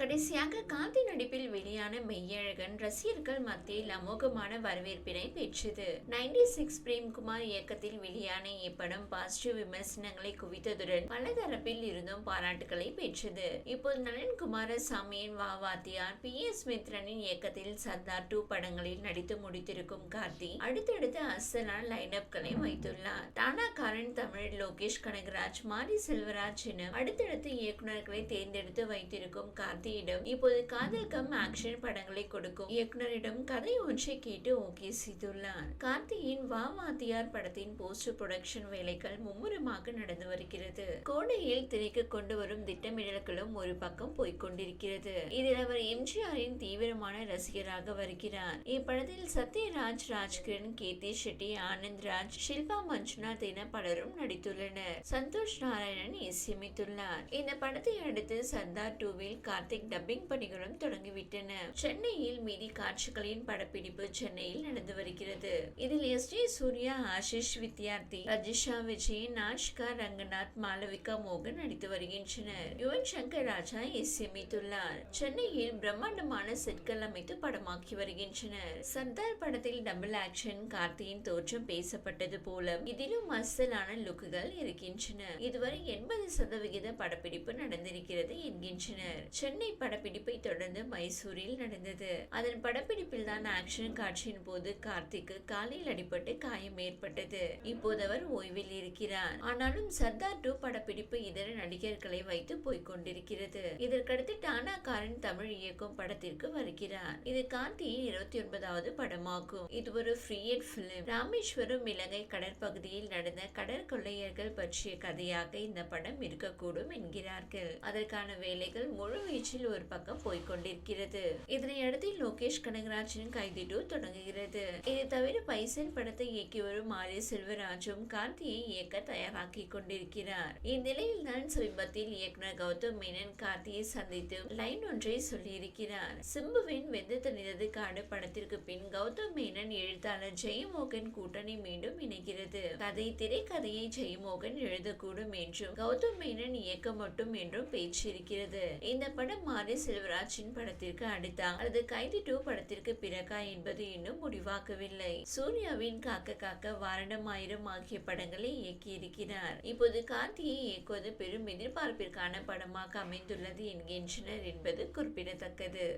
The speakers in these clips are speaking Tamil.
கடைசியாக காந்தி நடிப்பில் வெளியான மெய்யழகன் ரசிகர்கள் மத்தியில் அமோகமான வரவேற்பினை பெற்றது. நைன்டி சிக்ஸ் பிரேம்குமார் இயக்கத்தில் வெளியான இப்படம் பாசிட்டிவ் விமர்சனங்களை குவித்ததுடன் பல தரப்பில் இருந்தும் பாராட்டுகளை பெற்றது. இப்போது நலன் குமாரசாமியின் வாவாத்தியார் பி எஸ் மித்ரனின் இயக்கத்தில் சர்தார் டூ படங்களில் நடித்து முடித்திருக்கும் கார்த்தி அடுத்தடுத்து அசலான லைனப்களை வைத்துள்ளார். தானாகாரன் தமிழ் லோகேஷ் கனகராஜ் மாரி செல்வராஜ் என அடுத்தடுத்து இயக்குநர்களை தேர்ந்தெடுத்து வைத்திருக்கும் கார்த்தியிடம் இப்போது காதல் கம் ஆக்ஷன் படங்களை கொடுக்கும் இயக்குனரிடம் கதை ஒன்றை கேட்டு ஓகே செய்துள்ளார். கார்த்தியின் வா வாத்தியார் படத்தின் போஸ்ட் ப்ரொடக்ஷன் வேலைகள் மும்முரமாக நடந்து வருகிறது. கோடையில் திரைக்கு கொண்டு வரும் திட்டமிடல்களும் ஒரு பக்கம் போய்க் கொண்டிருக்கிறது. இதில் அவர் எம்ஜிஆரின் தீவிரமான ரசிகராக வருகிறார். இப்படத்தில் சத்யராஜ் ராஜ்கிரண் கீர்த்தி ஷெட்டி ஆனந்த் ராஜ் ஷில்பா மஞ்சுநாத் என பலரும் நடித்துள்ளனர். சந்தோஷ் நாராயணன் இசையமைத்துள்ளார். இந்த படத்தை அடுத்து சர்தார் டூவில் கார்த்திக் படங்களின் டப்பிங் பணிகளும் தொடங்கிவிட்டன. சென்னையில் மீதி காட்சிகளின் படப்பிடிப்பு சென்னையில் நடந்து வருகிறது. இதில் எஸ் ஜே சூர்யா ஆஷிஷ் வித்யார்த்தி ரஜிஷா விஜயன் நாஷ்கா ரங்கநாத் மாலவிகா மோகன் நடித்து வருகின்றனர். யுவன் சங்கர் ராஜா இசையமைத்துள்ளார் சென்னையில் பிரம்மாண்டமான செட்கள் அமைத்து படமாக்கி வருகின்றனர். சர்தார் படத்தில் டபுள் ஆக்ஷன் கார்த்தியின் தோற்றம் பேசப்பட்டது போல இதிலும் அசலான லுக்குகள் இருக்கின்றன. இதுவரை எண்பது சதவிகித படப்பிடிப்பு நடந்திருக்கிறது என்கின்றனர். சென்னை படப்பிடிப்பை தொடர்ந்து மைசூரில் நடந்தது. அதன் படப்பிடிப்பில் தான் ஆக்ஷன் காட்சியின் போது கார்த்திக்கு காலில் அடிபட்டு காயம் ஏற்பட்டது. இப்போது அவர் ஓய்வில் இருக்கிறார். ஆனாலும் சர்தார் டூ படப்பிடிப்பு இதர நடிகர்களை வைத்து போய்கொண்டிருக்கிறது இதற்கடுத்து டானா காரன் தமிழ் இயக்கும் படத்திற்கு வருகிறார். இது கார்த்தியின் இருபத்தி ஒன்பதாவது படமாகும். இது ஒரு ஃப்ரீயட் பிலிம் ராமேஸ்வரம் இலங்கை கடற்பகுதியில் நடந்த கடற்கொள்ளையர்கள் பற்றிய கதையாக இந்த படம் இருக்கக்கூடும் என்கிறார்கள். அதற்கான வேலைகள் முழுவீச்சு வீச்சில் ஒரு பக்கம் போய்கொண்டிருக்கிறது இதனையடுத்து லோகேஷ் கனகராஜின் கைதி டூ தொடங்குகிறது. இதை தவிர பைசல் படத்தை இயக்கி வரும் ஆரிய செல்வராஜும் கார்த்தியை இயக்க தயாராக்கி கொண்டிருக்கிறார். இந்நிலையில் தான் சமீபத்தில் இயக்குனர் கௌதம் மேனன் கார்த்தியை சந்தித்து லைன் ஒன்றை சொல்லியிருக்கிறார். சிம்புவின் வெந்து தனிதது காடு படத்திற்கு பின் கௌதம் மேனன் எழுத்தாளர் ஜெயமோகன் கூட்டணி மீண்டும் இணைகிறது. கதை திரைக்கதையை ஜெயமோகன் எழுதக்கூடும் என்றும் கௌதம் மேனன் இயக்க மட்டும் என்றும் பேச்சு இருக்கிறது இந்த படம் மாரி செல்வராஜின் படத்திற்கு அடுத்தா. அல்லது கைதி டூ படத்திற்கு பிறகா என்பது இன்னும் முடிவாக்கவில்லை சூர்யாவின் காக்க காக்க வாரணம் ஆயிரம் ஆகிய படங்களை இயக்கியிருக்கிறார். இப்போது கார்த்தியை இயக்குவது பெரும் எதிர்பார்ப்பிற்கான படமாக அமைந்துள்ளது என்கின்றனர் என்பது குறிப்பிடத்தக்கது.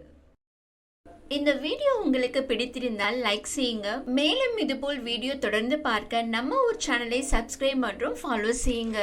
இந்த வீடியோ உங்களுக்கு பிடித்திருந்தால் லைக் செய்யுங்க. மேலும் இதுபோல் வீடியோ தொடர்ந்து பார்க்க நம்ம ஒரு சேனலை சப்ஸ்கிரைப் மற்றும் ஃபாலோ செய்யுங்க.